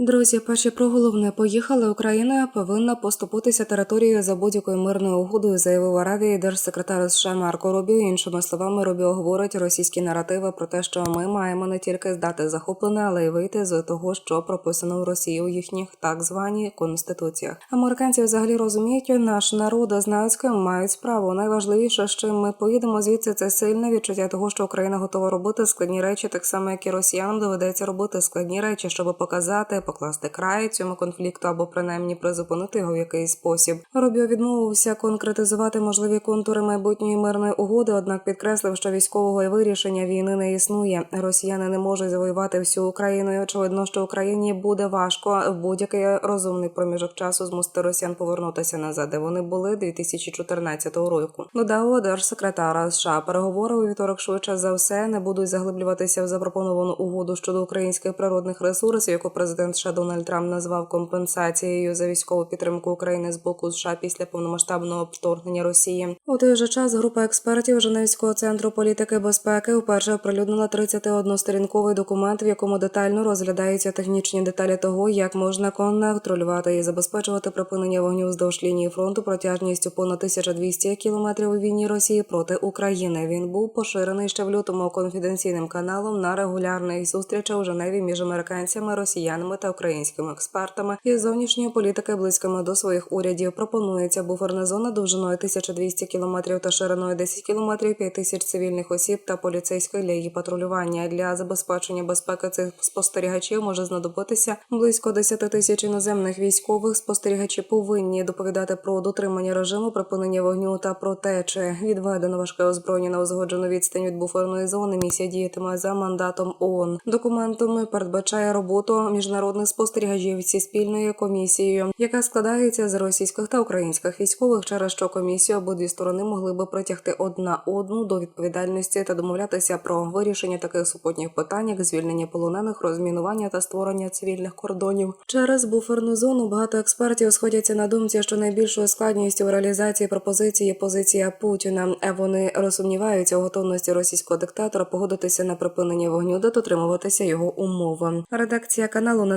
Друзі, перші про головне поїхали. Україна повинна поступитися територією за будь-якою мирною угодою, заявив Аравії держсекретар США Марко Рубіо. Іншими словами, Рубіо говорить російські наративи про те, що ми маємо не тільки здати захоплене, але й вийти з того, що прописано в Росії у їхніх так звані конституціях. Американці взагалі розуміють, наш народ з ким мають справу. Найважливіше, з чим ми поїдемо звідси, це сильне відчуття того, що Україна готова робити складні речі, так само як і росіянам доведеться робити складні речі, щоб показати, покласти край цьому конфлікту або принаймні призупинити його в якийсь спосіб. Рубіо відмовився конкретизувати можливі контури майбутньої мирної угоди, однак підкреслив, що військового вирішення війни не існує. Росіяни не можуть завоювати всю Україну. і Очевидно, що Україні буде важко в будь-який розумний проміжок часу змусити росіян повернутися назад, де вони були 2014 року. Додав держсекретара США. Переговори у вівторок швидше за все не будуть заглиблюватися в запропоновану угоду щодо українських природних ресурсів, яку президент США Дональд Трамп назвав компенсацією за військову підтримку України з боку США після повномасштабного вторгнення Росії. У той же час група експертів Женевського центру політики безпеки вперше оприлюднила 31-сторінковий документ, в якому детально розглядаються технічні деталі того, як можна контролювати і забезпечувати припинення вогню вздовж лінії фронту протяжністю понад 1200 кілометрів у війні Росії проти України. Він був поширений ще в лютому конфіденційним каналом на регулярних зустрічах у Женеві між американцями, росіянами та українськими експертами із зовнішньої політики близькими до своїх урядів. Пропонується буферна зона довжиною 1200 кілометрів та шириною 10 кілометрів, 5 тисяч цивільних осіб та поліцейської для її патрулювання. Для забезпечення безпеки цих спостерігачів може знадобитися близько 10 тисяч іноземних військових. Спостерігачі повинні доповідати про дотримання режиму, припинення вогню та про те, чи відведено важке озброєння на узгоджену відстань від буферної зони. Місія діятиме за мандатом ООН. Документом передбачає роботу міжнародних спостерігачів зі спільною комісією, яка складається з російських та українських військових, через що комісію обидві сторони могли би притягти одна одну до відповідальності та домовлятися про вирішення таких супутніх питань, як звільнення полонених, розмінування та створення цивільних кордонів. Через буферну зону багато експертів сходяться на думці, що найбільшою складністю у реалізації пропозиції позиція Путіна. Вони розсумніваються у готовності російського диктатора погодитися на припинення вогню та дотримуватися його умов. Редакція каналу не